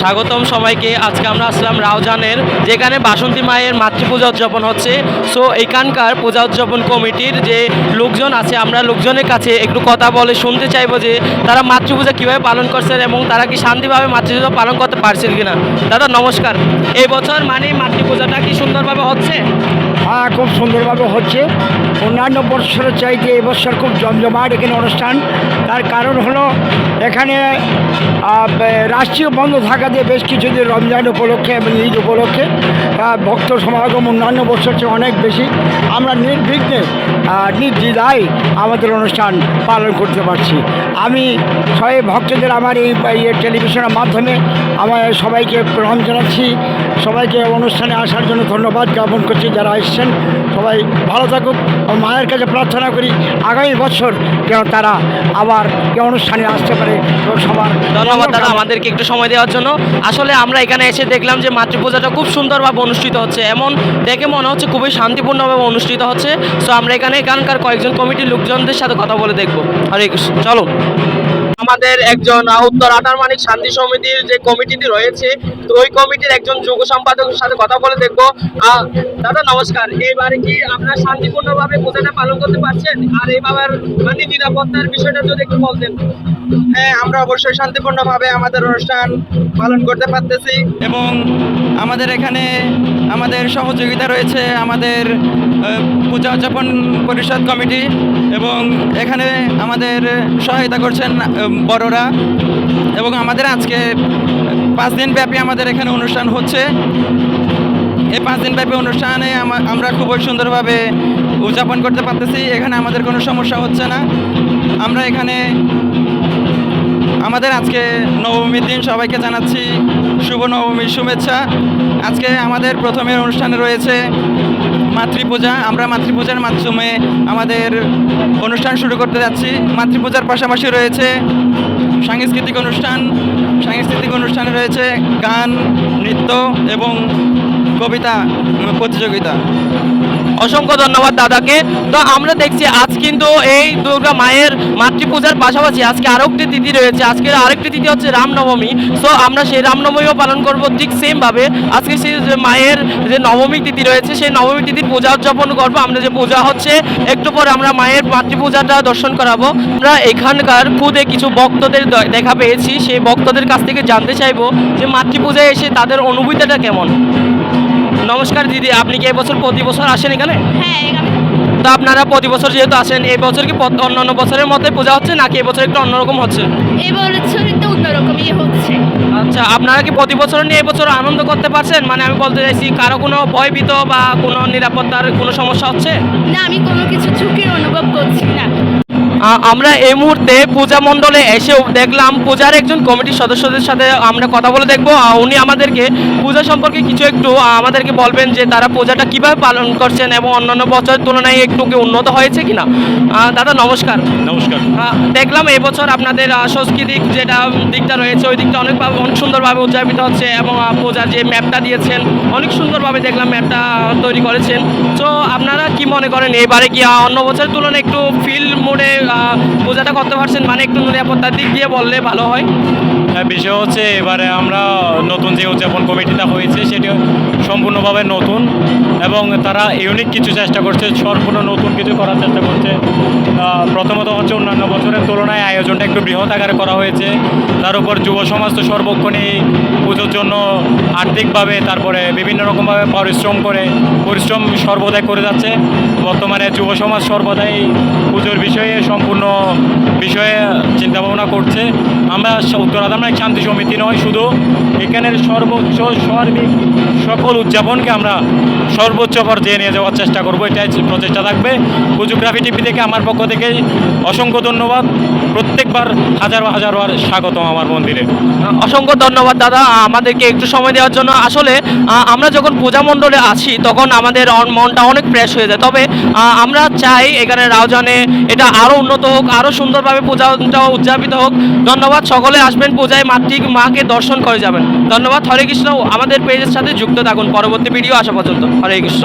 স্বাগতম সবাইকে। আজকে আমরা আসলাম রাওজানের যেখানে বাসন্তী মায়ের মাতৃপূজা উদযাপন হচ্ছে। সো এখানকার পূজা উদযাপন কমিটির যে লোকজন আছে, আমরা লোকজনের কাছে একটু কথা বলে শুনতে চাইব যে তারা মাতৃপূজা কীভাবে পালন করছেন এবং তারা কি শান্তিভাবে মাতৃপূজা পালন করতে পারছেন কিনা। দাদা, নমস্কার। এই বছর মানে মাতৃপূজাটা কি সুন্দরভাবে হচ্ছে? হ্যাঁ খুব সুন্দরভাবে হচ্ছে। অন্যান্য বৎসরের চাইতে এবছর খুব জমজমাট এখানে অনুষ্ঠান। তার কারণ হলো, এখানে রাষ্ট্রীয় বন্ধ থাকাতে বেশ কিছুদিন রমজান উপলক্ষে এবং ঈদ উপলক্ষে ভক্ত সমাগম অন্যান্য বছর চেয়ে অনেক বেশি। আমরা নির্বিঘ্নে নির্দ্বিধায় আমাদের অনুষ্ঠান পালন করতে পারছি। আমি সবাই ভক্তদের আমার এই টেলিভিশনের মাধ্যমে আমার সবাইকে প্রণাম জানাচ্ছি। সবাইকে অনুষ্ঠানে আসার জন্য ধন্যবাদ জ্ঞাপন করছি। যারা এসছেন সবাই ভালো থাকুক মায়ের কাছে প্রার্থনা করি আগামী বছর যেন তারা আবার এই অনুষ্ঠানে আসতে পারে সবার ধন্যবাদ দাদা আমাদেরকে একটু সময় দেওয়ার জন্য। আসলে আমরা এখানে এসে দেখলাম যে মাতৃপূজাটা খুব সুন্দরভাবে অনুষ্ঠিত হচ্ছে। এমন দেখে মনে হচ্ছে খুবই শান্তিপূর্ণভাবে অনুষ্ঠিত হচ্ছে। সো আমরা এখানে এখানকার কয়েকজন কমিটির লোকজনদের সাথে কথা বলে দেখব। হরে কৃষ্ণ। চলো। আমাদের একজন উত্তর আটারমানিক শান্তি সমিতির যে কমিটিটি রয়েছে, তো ওই কমিটির একজন যুগ সম্পাদকের সাথে কথা বলে দেখব। দাদা, নমস্কার। এবারে কি আপনারা শান্তিপূর্ণভাবে পূজাটা পালন করতে পারছেন? আর এইবার মানে নিরাপত্তার বিষয়টা যদি একটু বলতেন। হ্যাঁ আমরা অবশ্যই শান্তিপূর্ণভাবে আমাদের অনুষ্ঠান পালন করতে পারতেছি এবং আমাদের এখানে আমাদের সহযোগিতা রয়েছে আমাদের পূজা উদযাপন পরিষদ কমিটি এবং এখানে আমাদের সহায়তা করছেন বড়রা এবং আমাদের আজকে পাঁচ দিন ব্যাপী আমাদের এখানে অনুষ্ঠান হচ্ছে। এই পাঁচ দিন ব্যাপী অনুষ্ঠানে আমা- আমরা খুবই সুন্দরভাবে উদযাপন করতে পারতেছি। এখানে আমাদের কোনো সমস্যা হচ্ছে না। আমরা এখানে আমাদের আজকে নবমীর দিন সবাইকে জানাচ্ছি শুভ নবমীর শুভেচ্ছা। আজকে আমাদের প্রথমের অনুষ্ঠানে রয়েছে মাতৃপূজা, আমরা মাতৃপূজার মাধ্যমে আমাদের অনুষ্ঠান শুরু করতে যাচ্ছি। মাতৃপূজার পাশাপাশি রয়েছে সাংস্কৃতিক অনুষ্ঠান। সাংস্কৃতিক অনুষ্ঠানে রয়েছে গান, নৃত্য এবং কবিতা প্রতিযোগিতা। অসংখ্য ধন্যবাদ দাদাকে। তো আমরা দেখছি আজ কিন্তু এই দুর্গা মায়ের মাতৃপূজার পাশাপাশি আজকে আরও একটি তিথি রয়েছে। আজকের আরেকটি তিথি হচ্ছে রামনবমী। সো আমরা সেই রামনবমীও পালন করব ঠিক সেমভাবে আজকে সেই মায়ের যে নবমী তিথি রয়েছে, সেই নবমী তিথির পূজা উদযাপন করব। আমরা যে পূজা হচ্ছে, একটু পর আমরা মায়ের মাতৃপূজাটা দর্শন করাবো। আমরা এখানকার খুদে কিছু ভক্তদের দেখা পেয়েছি। সেই ভক্তদের কাছ থেকে জানতে চাইব যে মাতৃপূজায় এসে তাদের অনুভূতিটা কেমন? নমস্কার দিদি আপনি কি এবছর প্রতি বছর আসেন এখানে? হ্যাঁ তো আপনারা প্রতি বছর যেহেতু আসেন এই বছর কি অন্যান্য বছরের মধ্যে পূজা হচ্ছে নাকি এবছর একটু অন্যরকম হচ্ছে? অন্যরকমই আচ্ছা আপনারা কি প্রতি বছর নিয়ে এবছর আনন্দ করতে পারছেন? মানে আমি বলতে চাইছি কারও কোনো ভয়ভীত বা কোনো নিরাপত্তার কোনো সমস্যা হচ্ছে? না আমি কোনো কিছু ঝুঁকির অনুভব করছি আমরা এই মুহূর্তে পূজা মণ্ডলে এসেও দেখলাম পূজার একজন কমিটির সদস্যদের সাথে আমরা কথা বলে দেখব। উনি আমাদেরকে পূজা সম্পর্কে কিছু একটু আমাদেরকে বলবেন যে তারা পূজাটা কীভাবে পালন করছেন এবং অন্যান্য বছরের তুলনায় একটু কি উন্নত হয়েছে কিনা? দাদা নমস্কার। নমস্কার। দেখলাম এবছর আপনাদের সাংস্কৃতিক যেটা দিকটা রয়েছে ওই দিকটা অনেকভাবে অনেক সুন্দরভাবে উদযাপিত হচ্ছে এবং পূজার যে ম্যাপটা দিয়েছেন অনেক সুন্দরভাবে দেখলাম ম্যাপটা তৈরি করেছেন। তো আপনারা কি মনে করেন এবারে কি অন্য বছরের তুলনায় একটু ফিল মোডে পূজাটা করতে পারছেন মানে একটু নিরাপত্তার দিক দিয়ে বললে ভালো হয়। হ্যাঁ বিষয় হচ্ছে এবারে আমরা নতুন যে উদযাপন কমিটিটা হয়েছে সেটি সম্পূর্ণভাবে নতুন এবং তারা ইউনিক কিছু চেষ্টা করছে, সম্পূর্ণ নতুন কিছু করার চেষ্টা করছে। প্রথমত হচ্ছে অন্যান্য বছরের তুলনায় আয়োজনটা একটু বৃহৎ আকারে করা হয়েছে। তার উপর যুব সমাজ তো সর্বক্ষণই পুজোর জন্য আর্থিকভাবে, তারপরে বিভিন্ন রকমভাবে পরিশ্রম করে, পরিশ্রম সর্বদাই করে যাচ্ছে। বর্তমানে যুব সমাজ সর্বদাই পুজোর বিষয়ে সম্পূর্ণ বিষয়ে চিন্তা ভাবনা করছে। আমরা উত্তর আদামানিক শান্তি সমিতি নয়, শুধু এখানের সর্বোচ্চ সার্বিক সকল উদযাপনকে আমরা সর্বোচ্চ পর্যায়ে নিয়ে যাওয়ার চেষ্টা করব, এটাই প্রচেষ্টা থাকবে। পুজোগ্রাফি টিভি থেকে আমার পক্ষ থেকে অসংখ্য ধন্যবাদ। প্রত্যেকবার হাজার হাজার বার স্বাগতম আমার মন্দিরে। অসংখ্য ধন্যবাদ দাদা, আমাদেরকে একটু সময় দেওয়ার জন্য। আসলে আমরা যখন পূজা মণ্ডলে আসি তখন আমাদের মনটা অনেক ফ্রেশ হয়ে যায়। তবে আমরা চাই এখানে রাউজানে এটা আরও উন্নত হোক আরও সুন্দরভাবে পূজাটা উদযাপিত হোক। ধন্যবাদ, সকলে আসবেন পূজায় মাতৃ মাকে দর্শন করে যাবেন। ধন্যবাদ, হরে কৃষ্ণ। আমাদের পেজের সাথে যুক্ত থাকুন। পরবর্তী ভিডিও আসা পর্যন্ত। হরে কৃষ্ণ।